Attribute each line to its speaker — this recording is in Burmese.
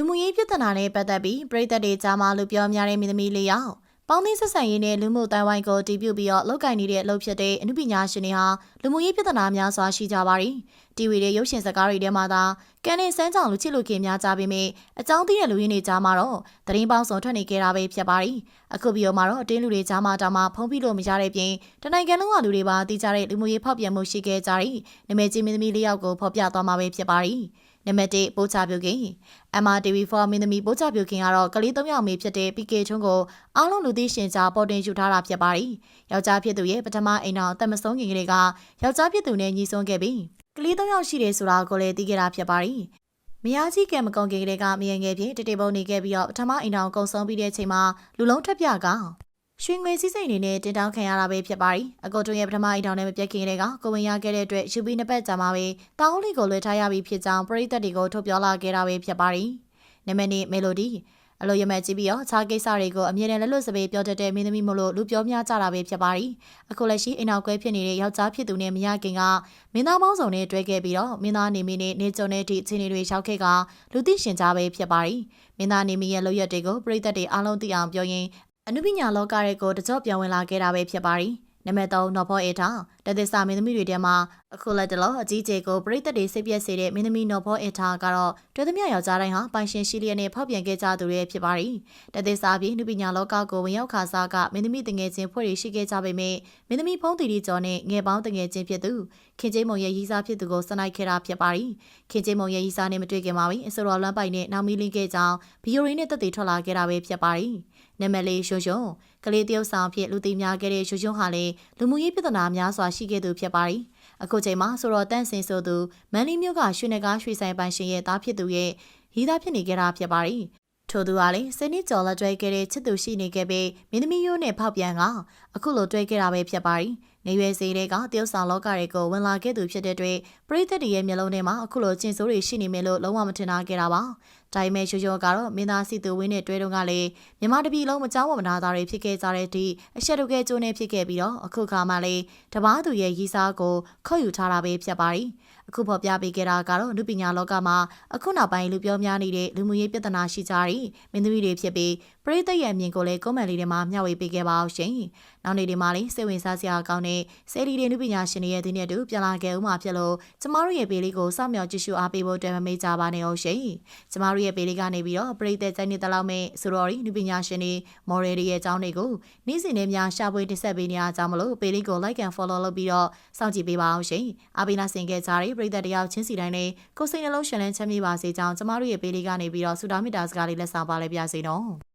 Speaker 1: လူမှုရေးပြဿနာနဲ့ပတ်သက်ပြီးပြည်သက်တွေကြားမှာလူပြောများတဲ့မင်းသမီးလေးယောက်ပေါင်းသင်းဆက်ဆံရေးနဲ့လူမှုတိုင်ဝိုင်းကိုတည်ပြုပြီးတော့လောက်ကိုင်နေတဲ့အလုပ်ဖြစ်တဲ့အမှုပညာရှင်တွေဟာလူမှုရေးပြဿနာများစွာရှိကြပါရီတီဗီတွေရုပ်ရှင်စကားတွေထဲမှာသာကန်နေစမ်းကြောင်လူချစ်လူခင်များကြပေမယ့်အကြောင်းသိတဲ့လူရင်းတွေကြားမှာတော့သတင်းပေါင်းစုံထွက်နေကြတာပဲဖြစ်ပါရီအခုပြီးတော့မှာတော့အတင်းလူတွေကြားမှာတောင်မှဖုံးပြလို့မရတဲ့ပြင်တနိုင်ငံလုံးကလူတွေပါတည်ကြတဲ့လူမှုရေးဖောက်ပြန်မှုရှိခဲ့ကြရီနမဲကြီးမင်းသမီးလေးယောက်ကိုဖော်ပြသွားမှာပဲဖြစ်ပါရီ နံပါတ်1ပိုးချပြုခင် MRTV4 မင်းသမီးပိုးချပြုခင်ကတော့ကလေး၃ယောက်မေဖြစ်တဲ့ PK ချုံးကိုအားလုံးလူသိရှင်ကြားပေါ်တင်ယူထားတာဖြစ်ပါတယ်။ယောက်ျားဖြစ်သူရဲ့ပထမအိမ်တော်တက်မဆုံးခင်ကလေးကယောက်ျားဖြစ်သူနဲ့ညီဆုံးခဲ့ပြီးကလေး၃ယောက်ရှိတယ်ဆိုတာကိုလည်းသိခဲ့တာဖြစ်ပါတယ်။မယားကြီးကံမကုန်ခင်ကလေးကမယငယ်ဖြစ်တတေပုံနေခဲ့ပြီးတော့ပထမအိမ်တော်ကုံဆုံးပြီးတဲ့အချိန်မှာလူလုံးထွက်ပြက ရွှေငွေစည်းစိမ်တွေနဲ့တင်တောင်းခံရတာပဲဖြစ်ပါတယ်။အကိုတုံရဲ့ပထမအိမ်ထောင်နဲ့မပြတ်ခင်တွေကကိုဝင်ရခဲ့တဲ့အတွက်ယူပြီးနှစ်ပတ်ကြာမှပဲတာဟုတ်လေးကိုလွှဲထားရပြီးဖြစ်ကြောင်းပရိသတ်တွေကိုထုတ်ပြောလာခဲ့တာပဲဖြစ်ပါတယ်။နမနီမယ်လိုဒီအလိုရမက်ကြည့်ပြီးတော့ခြားကိစ္စတွေကိုအမြဲတမ်းလက်လွတ်စပေပြောတတ်တဲ့မင်းသမီးမို့လို့လူပြောများကြတာပဲဖြစ်ပါတယ်။အခုလက်ရှိအိမ်နောက်ကွဲဖြစ်နေတဲ့ယောက်ျားဖြစ်သူနဲ့မရခင်ကမင်းသားပေါင်းစုံနဲ့တွဲခဲ့ပြီးတော့မင်းသားနေမီနဲ့နေကြုံတဲ့အထိအခြေအနေတွေရောက်ခဲ့ကလူသိရှင်ကြားပဲဖြစ်ပါတယ်။မင်းသားနေမီရဲ့လုပ်ရက်တွေကိုပရိသတ်တွေအားလုံးသိအောင်ပြောရင်း အနုပညာလောကတွေကိုတကြော့ပြောင်းဝင်လာခဲ့တာပဲဖြစ်ပါတယ်။နံပါတ်3နော်ဖောအေထာတသစ္စာမင်းသမီးတွေထဲမှာအခုလက်တလောအကြီးကျယ်ကိုပြိတ္တတွေစိတ်ပြက်စေတဲ့မင်းသမီးနော်ဖောအေထာကတော့တွေ့သမျှယောက်ျားတိုင်းဟာပိုင်ရှင်ရှိလျက်နဲ့ဖောက်ပြန်ခဲ့ကြသူတွေဖြစ်ပါတယ်။တသစ္စာပြည်နုပညာလောကကိုဝင်ရောက်ခါစားကမင်းသမီးတငယ်ချင်းဖွဲ့တွေရှိခဲ့ကြပေမယ့်မင်းသမီးဖုံးတီတီကျော်နဲ့ငယ်ပေါင်းတငယ်ချင်းဖြစ်သူခင်ကျိမုံရဲ့ရီစားဖြစ်သူကိုစနိုက်ခဲ့တာဖြစ်ပါတယ်။ခင်ကျိမုံရဲ့ရီစားနဲ့မတွေ့ခင်ပါဘူး။အဆိုတော်လွမ်းပိုင်နဲ့နောင်မီလင်းခဲ့ကြောင်းဗီယိုရီနဲ့တက်တည်ထွက်လာခဲ့တာပဲဖြစ်ပါတယ်။နမလေးရွှွှွန်ကလေးတယောက်ဆောင်ဖြစ်လူသိများခဲ့တဲ့ရွှွှွန်ဟာလည်းလူမှုရေးပြဿနာများစွာရှိခဲ့သူဖြစ်ပါတယ်။ အခုချိန်မှာဆိုတော့တန့်စင်ဆိုသူမန်လီမျိုးကရွှေနဂါရွှေဆိုင်ပိုင်ရှင်ရဲ့သားဖြစ်သူရဲ့ရီးသားဖြစ်နေကြတာဖြစ်ပါတယ်။ ထို့သူကလည်းစနေကျော်လက်တွဲခဲ့တဲ့ချစ်သူရှိနေခဲ့ပြီးမင်းသမီးရိုးနဲ့ဖောက်ပြန်ကအခုလိုတွဲခဲ့တာပဲဖြစ်ပါတယ်။နေရွယ်စီတွေကတရုတ်ဆောင်လောကတွေကိုဝင်လာခဲ့သူဖြစ်တဲ့အတွက်ပရိသတ်တွေရဲ့မျက်လုံးထဲမှာအခုလိုကျင်ဆိုးတွေရှိနေမယ်လို့လုံးဝမထင်ထားခဲ့တာပါ။ဒါပေမဲ့ရိုးရိုးကတော့မင်းသားစီသူဝင်းနဲ့တွဲတုန်းကလည်းမြန်မာတပီလုံးမကြောက်မနာသားတွေဖြစ်ခဲ့ကြတဲ့အထိအရှက်တို့ကဲကျိုးနေဖြစ်ခဲ့ပြီးတော့အခုခါမှလည်းတပားသူရဲ့ရီစားကိုခောက်ယူထားတာပဲဖြစ်ပါတယ်။ အခုဖော်ပြပေးခဲ့တာကတော့လူပညာလောကမှာအခုနောက်ပိုင်းလူပြောများနေတဲ့လူမှုရေးပြဿနာရှိကြတဲ့မင်းသမီးတွေဖြစ်ပြီးပ ရိသတ်ရဲ့အမြင်ကိုလည်းကွန်မန့်လေးထဲမှာမျှဝေပေးခဲ့ပါအောင်ရှင်။နောက်နေ့ဒီမှာလေးစိတ်ဝင်စားစရာကောင်းတဲ့ဆယ်လီတွေလူပညာရှင်တွေရဲ့ဒီနေ့တူပြန်လာခဲ့ဦးမှာဖြစ်လို့ကျမတို့ရဲ့ပေလေးကိုစောင့်မျှော်ကြည့်ရှုအားပေးဖို့အတွက်မမေ့ကြပါနဲ့အောင်ရှင်။ကျမတို့ရဲ့ပေလေးကနေပြီးတော့ပရိသတ်ကျိုင်းနေတဲ့လောက်မဲ့ဆိုတော့ဒီလူပညာရှင်တွေမော်ဒယ်တွေရဲ့အကြောင်းတွေကိုနေ့စဉ်နဲ့များရှာဖွေတင်ဆက်ပေးနေကြမလို့ပေလေးကို like and follow လုပ်ပြီးတော့စောင့်ကြည့်ပေးပါအောင်ရှင်။အားပေးနာဆင်ခဲ့ကြတဲ့ပရိသတ်တယောက်ချင်းစီတိုင်းနဲ့ကိုယ်စိတ်နှလုံးရှင်လန်းချမ်းမြေ့ပါစေကြောင်းကျမတို့ရဲ့ပေလေးကနေပြီးတော့ဆုတောင်းမေတ္တာစကားလေးလက်ဆောင်ပါလဲပြစေနော်